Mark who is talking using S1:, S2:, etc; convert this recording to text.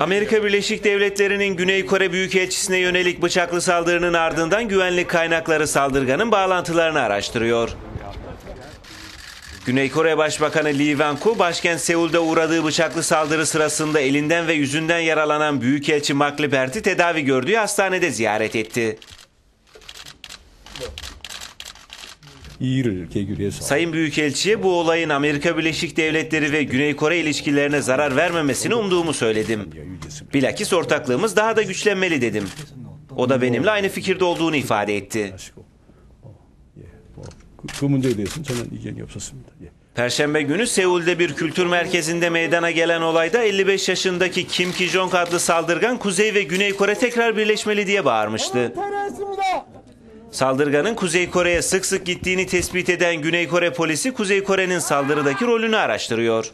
S1: Amerika Birleşik Devletleri'nin Güney Kore Büyükelçisi'ne yönelik bıçaklı saldırının ardından güvenlik kaynakları saldırganın bağlantılarını araştırıyor. Güney Kore Başbakanı Lee Wang-ku başkent Seul'de uğradığı bıçaklı saldırı sırasında elinden ve yüzünden yaralanan Büyükelçi Mark Libert'i tedavi gördüğü hastanede ziyaret etti. Sayın Büyükelçi'ye bu olayın Amerika Birleşik Devletleri ve Güney Kore ilişkilerine zarar vermemesini umduğumu söyledim. Bilakis ortaklığımız daha da güçlenmeli dedim. O da benimle aynı fikirde olduğunu ifade etti. Perşembe günü Seul'de bir kültür merkezinde meydana gelen olayda 55 yaşındaki Kim Ki-jong adlı saldırgan Kuzey ve Güney Kore tekrar birleşmeli diye bağırmıştı. Saldırganın Kuzey Kore'ye sık sık gittiğini tespit eden Güney Kore polisi Kuzey Kore'nin saldırıdaki rolünü araştırıyor.